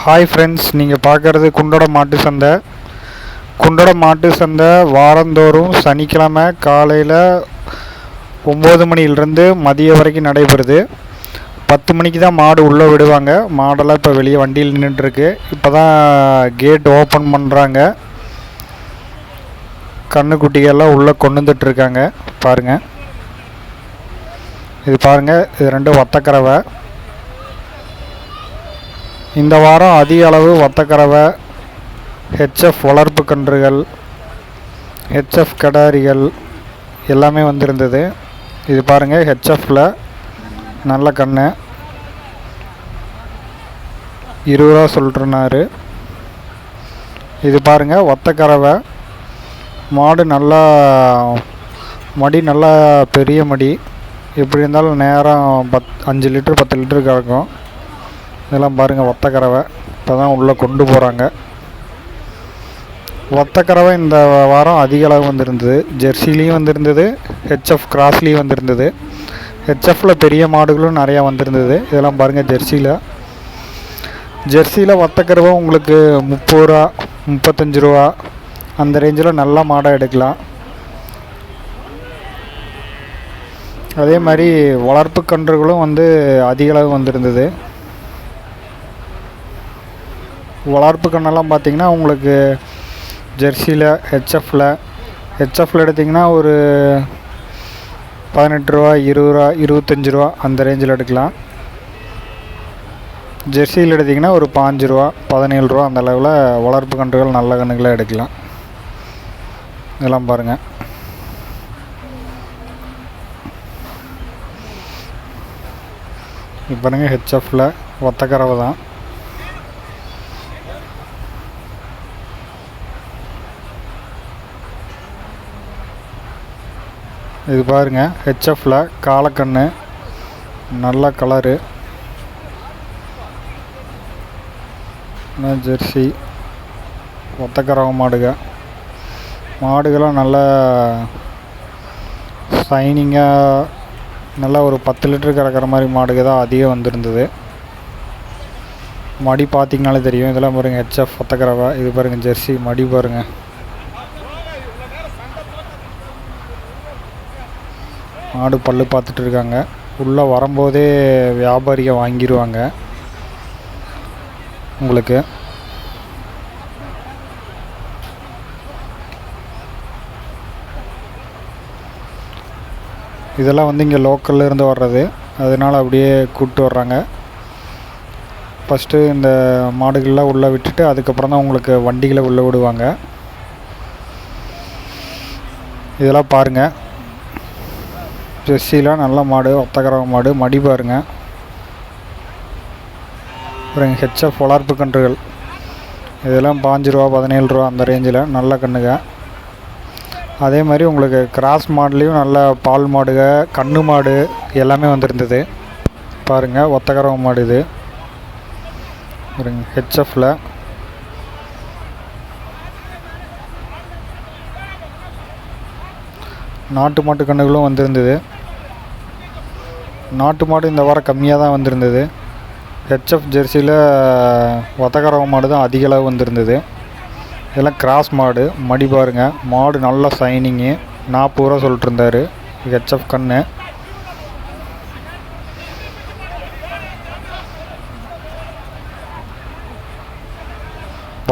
Hi friends நீங்கள் பார்க்குறது குண்டோட மாட்டு சந்தை. குண்டோட மாட்டு சந்தை வாரந்தோறும் சனிக்கிழமை காலையில் ஒம்பது மணியிலிருந்து மதியம் வரைக்கும் நடைபெறுது. பத்து மணிக்கு தான் மாடு உள்ளே விடுவாங்க. மாடெல்லாம் இப்போ வெளியே வண்டியில் நின்றுட்டுருக்கு. இப்போ தான் கேட் ஓப்பன் பண்ணுறாங்க கண்ணுக்குட்டிகள்லாம் உள்ளே கொண்டு வந்துட்டுருக்காங்க. பாருங்கள் இது பாருங்கள் இது ரெண்டும் ஒத்தக்கறவை இந்த வாரம் அதிக அளவு ஒத்தக்கறவை ஹெச்எஃப் வளர்ப்பு கன்றுகள் ஹெச்எஃப் கடாரிகள் எல்லாமே வந்திருந்தது. இது பாருங்கள் ஹெச்எஃப்பில் நல்ல கன்று இருபது ரூபா சொல்லிட்டுருந்தாரு இது பாருங்கள் ஒத்தக்கறவை மாடு நல்லா மடி நல்லா பெரிய மடி. எப்படி இருந்தாலும் நேரம் பத் அஞ்சு லிட்டர் பத்து லிட்டர் கறக்கும். இதெல்லாம் பாருங்கள் வத்தக்கறவை இப்போ தான் உள்ளே கொண்டு போகிறாங்க ஒத்தக்கறவை இந்த வாரம் அதிக அளவு வந்திருந்தது. ஜெர்சிலையும் வந்திருந்தது ஹெச்எஃப் கிராஸ்லேயும் வந்திருந்தது. ஹெச்எஃப்பில் பெரிய மாடுகளும் நிறையா வந்திருந்தது. இதெல்லாம் பாருங்கள் ஜெர்சியில் ஜெர்சியில் ஒத்தக்கறவை உங்களுக்கு முப்பது ரூபா முப்பத்தஞ்சு ரூபா அந்த ரேஞ்சில் நல்ல மாடாக எடுக்கலாம். அதே மாதிரி வளர்ப்பு கன்றுகளும் வந்து அதிக அளவு வந்திருந்தது. வளர்ப்பு கண்ணெல்லாம் பார்த்தீங்கன்னா உங்களுக்கு ஜெர்சியில் ஹெச்எஃப்பில் ஹெச்எஃப்பில் எடுத்திங்கன்னா ஒரு பதினெட்டு ரூபா இருபது ரூபா இருபத்தஞ்சி ரூபா அந்த ரேஞ்சில் எடுக்கலாம். ஜெர்சியில் எடுத்திங்கன்னா ஒரு பாஞ்சு ரூபா பதினேழு ரூபா அந்த அளவில் வளர்ப்பு கன்றுகள் நல்ல கன்றுகளாக எடுக்கலாம். இதெல்லாம் பாருங்கள் இப்போ பாருங்கள் ஹெச்எஃப்பில் ஒத்தக்கறவை தான். இது பாருங்கள் ஹெச்எஃப்பில் காலக்கண்ணு நல்ல கலரு ஜெர்சி ஒத்தக்கரவ மாடுக. மாடுகள்லாம் நல்ல ஷைனிங்காக நல்லா ஒரு பத்து லிட்டர் கறக்கிற மாதிரி மாடுக தான் அதிகம் வந்திருந்தது. மடி பார்த்திங்கனாலே தெரியும். இதெல்லாம் பாருங்கள் ஹெச்எஃப் ஒத்தக்கரவை இது பாருங்கள் ஜெர்சி மடி பாருங்கள் மாடு பல்லு பார்த்துட்டு இருக்காங்க. உள்ளே வரும்போதே வியாபாரிக வாங்கிடுவாங்க உங்களுக்கு. இதெல்லாம் வந்து இங்கே லோக்கல்ல இருந்து வர்றது. அதனால் அப்படியே கூப்பிட்டு வர்றாங்க. ஃபஸ்ட்டு இந்த மாடுகள்லாம் உள்ளே விட்டுட்டு அதுக்கப்புறம் தான் உங்களுக்கு வண்டிகளை உள்ளே விடுவாங்க. இதெல்லாம் பாருங்கள் ஜெர்சிலாம் நல்ல மாடு ஒத்தகரவ மாடு. மடி பாருங்க. அப்புறம் ஹெச்எஃப் வளர்ப்பு கன்றுகள். இதெல்லாம் பாஞ்சு ரூபா பதினேழு ரூபா அந்த ரேஞ்சில் நல்ல கன்றுங்க அதே மாதிரி உங்களுக்கு கிராஸ் மாடுலேயும் நல்ல பால் மாடுக கண்ணு மாடு எல்லாமே வந்திருந்தது. பாருங்கள் ஒத்தகரவ மாடு இது. ஹெச்எஃப்பில் நாட்டு மாட்டு கன்றுகளும் வந்திருந்தது. நாட்டு மாடு இந்த வாரம் கம்மியாக தான் வந்திருந்தது. ஹெச்எஃப் ஜெர்சியில் ஒத்தகரவ மாடு தான் அதிக அளவு வந்திருந்தது. இதெல்லாம் கிராஸ் மாடு மடி பாருங்க. மாடு நல்லா சைனிங்கு நாற்பது ரூபா சொல்லிட்டு இருந்தார் ஹெச்எஃப் கன்று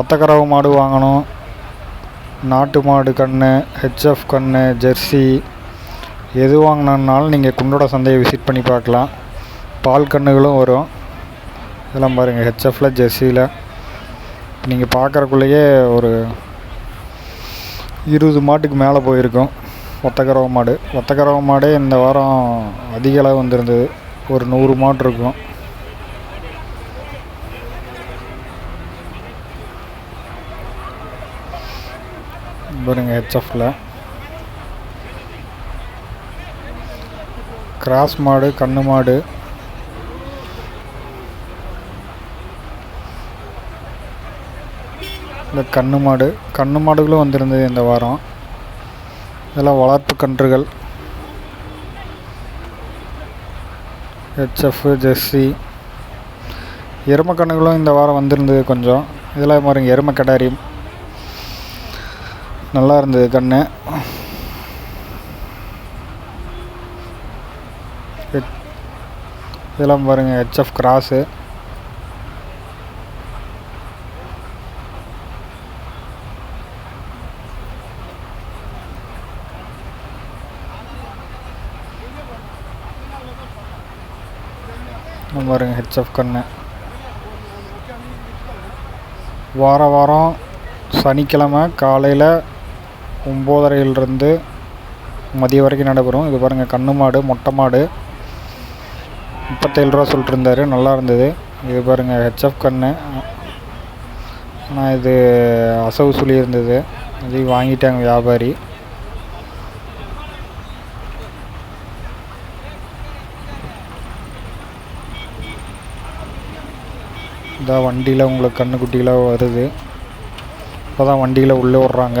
ஒத்தக்கரவ மாடு வாங்கணும். நாட்டு மாடு கன்று ஹெச்எஃப் கன்று ஜெர்சி எது வாங்கினாலும் நீங்கள் குண்டோட சந்தையை விசிட் பண்ணி பார்க்கலாம். பால் கன்றுகளும் வரும். இதெல்லாம் பாருங்கள் ஹெச்எஃப்பில் ஜெர்சியில் நீங்கள் பார்க்குறக்குள்ளேயே ஒரு இருபது மாட்டுக்கு மேலே போயிருக்கும். ஒத்தக்கரவ மாடு. ஒத்தக்கரவ மாடே இந்த வாரம் அதிக அளவு வந்திருந்தது. ஒரு நூறு மாடு இருக்கும். பாருங்கள் ஹெச்எஃப்பில் கிராஸ் மாடு கண்ணு மாடு. இந்த கண்ணு மாடு. கண்ணு மாடுகளும் வந்திருந்தது இந்த வாரம். இதெல்லாம் வளர்ப்பு கன்றுகள். ஹெச்எஃப் ஜெர்சி எருமை கண்ணுகளும் இந்த வாரம் வந்திருந்தது கொஞ்சம். இதெல்லாம் பாருங்கள் எருமை கடாரியும். நல்லா இருந்தது கண்ணு. இதெல்லாம் பாருங்கள் ஹெச்எஃப் கிராஸு இந்த பாருங்க ஹெச்எஃப் கன்று வார வாரம் சனிக்கிழமை காலையில் ஒம்போதரையிலிருந்து மதியம் வரைக்கும் நடைபெறும். இது பாருங்கள் கண்ணு மாடு மொட்டை மாடு. முப்பத்தேழு ரூபா சொல்லிட்டுருந்தாரு. நல்லா இருந்தது. இது பாருங்கள் ஹெச்எஃப் கன்று ஆனால் இது அசவு சொல்லி இருந்தது. அதையும் வாங்கிட்டாங்க வியாபாரி. இதான் வண்டியில் உங்களுக்கு கண்ணுக்குட்டிலாம் வருது. இப்போ தான் வண்டியில் உள்ளே விட்றாங்க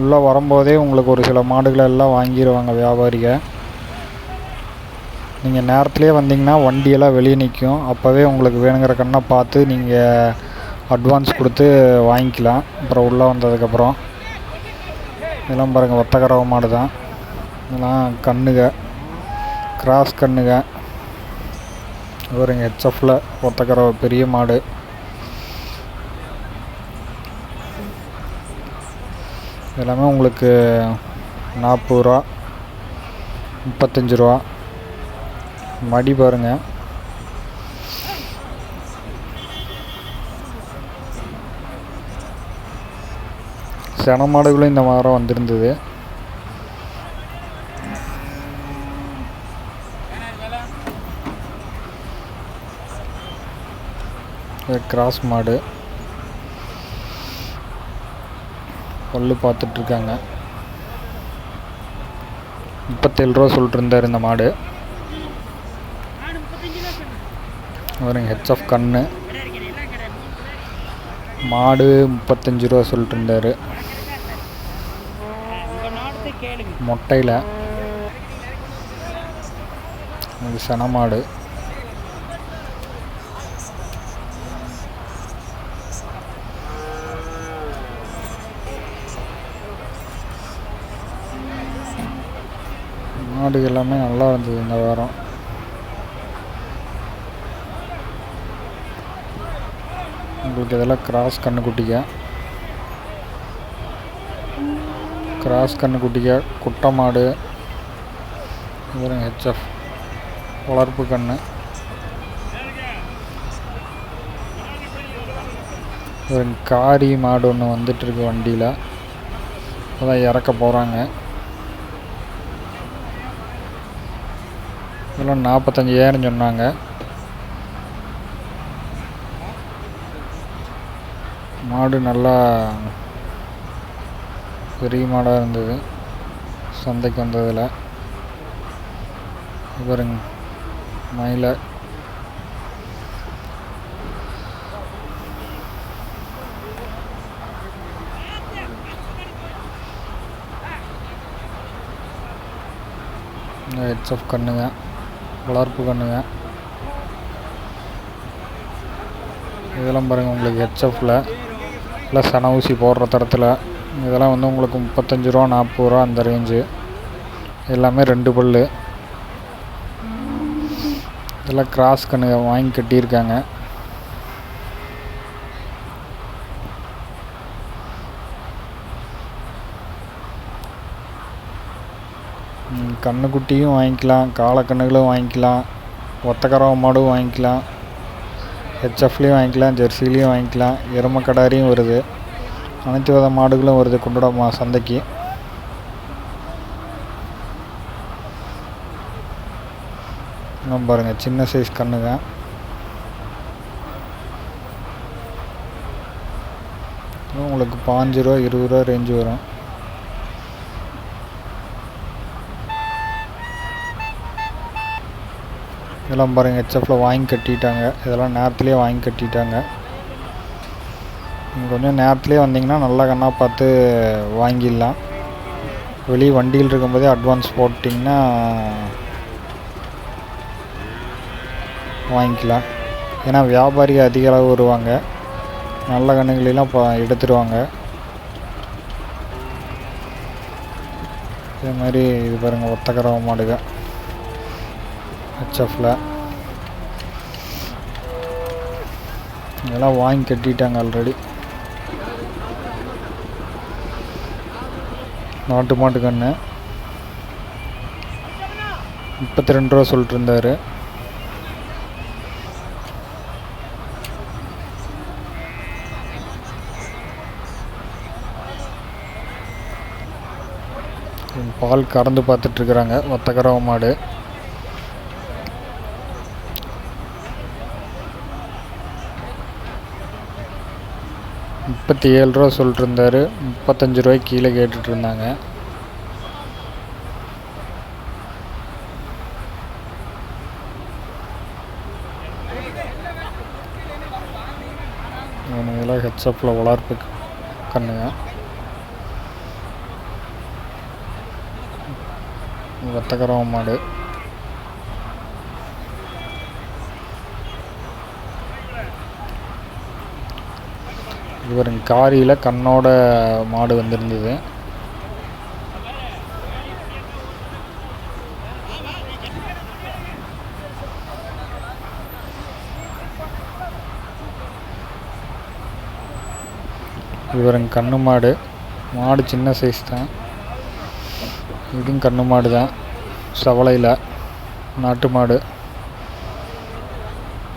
உள்ளே வரும்போதே உங்களுக்கு ஒரு சில மாடுகளை எல்லாம் வாங்கிடுவாங்க வியாபாரிக. நீங்கள் நேரத்துலேயே வந்தீங்கன்னா வண்டியெல்லாம் வெளியே நிற்கும். அப்போவே உங்களுக்கு வேணுங்கிற கண்ணை பார்த்து நீங்கள் அட்வான்ஸ் கொடுத்து வாங்கிக்கலாம். அப்புறம் உள்ளே வந்ததுக்கப்புறம். இதெல்லாம் பாருங்கள் ஒத்தக்கரவ மாடு தான். இதெல்லாம் கண்ணுக. கிராஸ் கண்ணுக. பாருங்க ஹெச்எஃப்பில் ஒத்தக்கரவ பெரிய மாடு. எல்லாமே உங்களுக்கு நாற்பது ரூபா முப்பத்தஞ்சு ரூபா. மடி பாருங்க. சென மாடுகளும் இந்த வாரம் வந்திருந்தது. கிராஸ் மாடு. பல் பார்த்துட்ருக்காங்க. முப்பத்தேழு ரூபா சொல்லிட்டு இருந்தார் இந்த மாடு. பாருங்க ஹெச்எஃப் கண்ணு. மாடு முப்பத்தஞ்சு ரூபா சொல்லிட்டு இருந்தார் மொட்டையில். இது சென மாடு எல்லாமே நல்லா இருந்தது இந்த வாரம். உங்களுக்கு இதெல்லாம் கிராஸ் கண்ணுக்குட்டிக்கா? கிராஸ் கண்ணுக்குட்டிக்கா குட்டை மாடு. இது ஹெச்எஃப் வளர்ப்பு கண்ணு. ஒரு காரி மாடு ஒன்று வந்துட்டுருக்கு வண்டியில். அதான் இறக்க போகிறாங்க இதெல்லாம் நாற்பத்தஞ்சாயிரம் சொன்னாங்க. மாடு நல்லா பெரிய மாடாக இருந்தது. சந்தைக்கு வந்ததில். பாருங்க மயிலை. ஆஃப் கண்ணுங்க. வளர்ப்பு கண்ணுங்க இதெல்லாம் பாருங்கள் உங்களுக்கு ஹெச்எஃப்பில் இல்லை சன ஊசி போடுற தரத்தில். இதெல்லாம் வந்து உங்களுக்கு முப்பத்தஞ்சு ரூபா நாற்பது ரூபா அந்த ரேஞ்சு எல்லாமே ரெண்டு பல் இதெல்லாம் கிராஸ் கண்ணுங்க வாங்கி கட்டியிருக்காங்க. கன்றுக்குட்டியும் கண்ணுக்குட்டியும் வாங்கிக்கலாம் காளக்கண்ணுகளும் வாங்கிக்கலாம் ஒத்தக்கரவ மாடும் வாங்கிக்கலாம் ஹெச்எஃப்லேயும் வாங்கிக்கலாம் ஜெர்சிலையும் வாங்கிக்கலாம் எருமை கடாரியும் வருது. அனைத்து வித மாடுகளும் வருது குண்டட மா சந்தைக்கு. இன்னும் பாருங்கள் சின்ன சைஸ் கண்ணுங்க. உங்களுக்கு பாஞ்சு ரூபா இருபது ரூபா ரேஞ்சு வரும். இதெல்லாம் பாருங்கள் ஹெச்எஃப்பில் வாங்கி கட்டிட்டாங்க. இதெல்லாம் நேரத்துலேயே வாங்கி கட்டிட்டாங்க. நீங்கள் கொஞ்சம் நேரத்துலேயே வந்தீங்கன்னா நல்ல கண்ணாக பார்த்து வாங்கிடலாம். வெளியே வண்டியில் இருக்கும்போதே அட்வான்ஸ் போட்டிங்கன்னா வாங்கிக்கலாம். ஏன்னா வியாபாரி அதிக அளவு வருவாங்க. நல்ல கண்ணுகளெல்லாம் இப்போ எடுத்துருவாங்க. இதே மாதிரி இது பாருங்கள் ஒத்தக்கரவ மாடுகள் ஹெச்எஃப்பில் இதெல்லாம் வாங்கி கட்டிட்டாங்க ஆல்ரெடி நாட்டு மாட்டு கன்று முப்பத்தி ரெண்டு ரூபா சொல்லிட்டு இருந்தாரு. பால் கறந்து பார்த்துட்ருக்குறாங்க ஒத்தக்கரவ மாடு. முப்பத்தி ஏழு ரூபா சொல்லிட்டு இருந்தாரு முப்பத்தஞ்சு ரூபாய்க்கு கீழே கேட்டுட்டு இருந்தாங்க இவனுங்கெல்லாம் ஹெச்எஃப்பில் வளர்ப்பு கண்ணுங்க. வத்தக்கரவ மாடு. இவர் காரியில் கண்ணோட மாடு வந்திருந்தது. இவருங்க கண்ணு மாடு. மாடு சின்ன சைஸ் தான். இதுவும் கண்ணு மாடு தான். சவளையில் நாட்டு மாடு.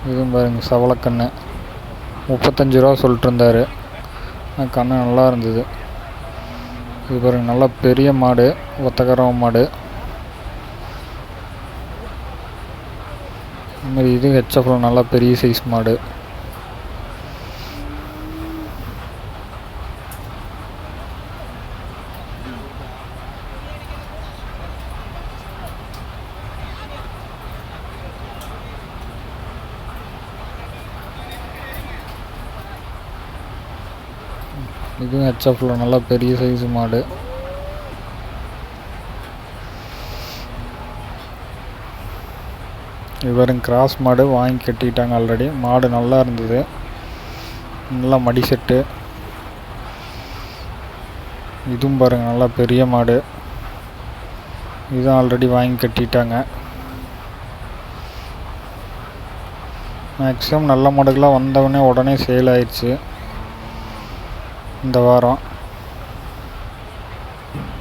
இதுவும் பாருங்க சவளக்கண்ணு. முப்பத்தஞ்சு ரூபா சொல்லிட்டு இருந்தாரு. கண்ணு நல்லா இருந்தது. இது பாருங்க நல்லா பெரிய மாடு ஒத்தக்கரவ மாடு. இதுமாரி இது ஹெச்எஃப்ல நல்லா பெரிய சைஸ் மாடு. இதுவும் நல்லா பெரிய சைஸ் மாடு. இவரும் கிராஸ் மாடு வாங்கி கட்டிட்டாங்க ஆல்ரெடி மாடு நல்லா இருந்தது. நல்லா மடி செட்டு இதுவும் பாருங்க நல்லா பெரிய மாடு. இதுவும் ஆல்ரெடி வாங்கி கட்டிட்டாங்க. மேக்ஸிமம் நல்ல மாடுகளாக வந்தவொடனே உடனே சேல் ஆயிடுச்சு. இந்த வாரம்.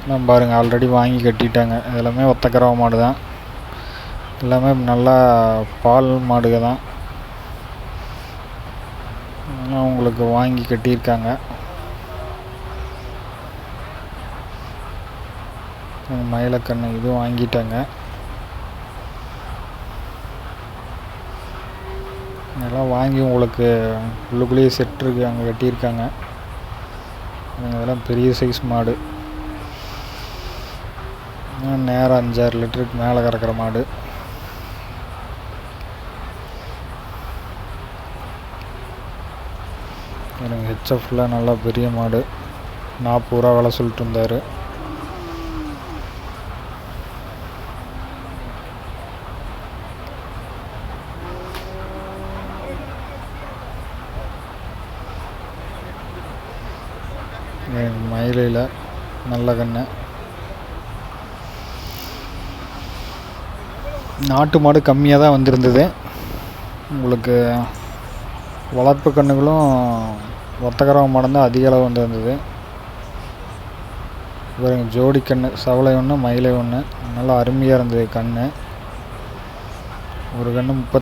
எல்லாம் பாருங்க ஆல்ரெடி வாங்கி கட்டிட்டாங்க. எல்லாமே ஒத்தக்கரவ மாடு தான் எல்லாமே நல்லா பால் மாடுக தான் உங்களுக்கு வாங்கி கட்டியிருக்காங்க. மயிலக்கண்ணு இதுவும் வாங்கிட்டாங்க. இதெல்லாம் வாங்கி உங்களுக்கு உள்ளுக்குள்ளேயே செட் இருக்கு அங்கே கட்டியிருக்காங்க. இதெல்லாம் பெரிய சைஸ் மாடு. நேரம் அஞ்சாறு லிட்டருக்கு மேலே கறக்கிற மாடு. எனக்கு ஹெச்எஃப்ல நல்லா பெரிய மாடு. நாற்பது ரூபா விலை சொல்லிட்டு இருந்தார். மயிலையில் நல்ல கன்று நாட்டு மாடு கம்மியாக தான் வந்திருந்தது. உங்களுக்கு வளர்ப்பு கன்றுகளும் ஒத்தக்கரவ மாடம் தான் அதிக அளவு வந்திருந்தது. பாருங்க ஜோடி கன்று சவளை ஒன்று மயிலை ஒன்று நல்லா அருமையாக இருந்தது கன்று ஒரு கன்று முப்பத்தி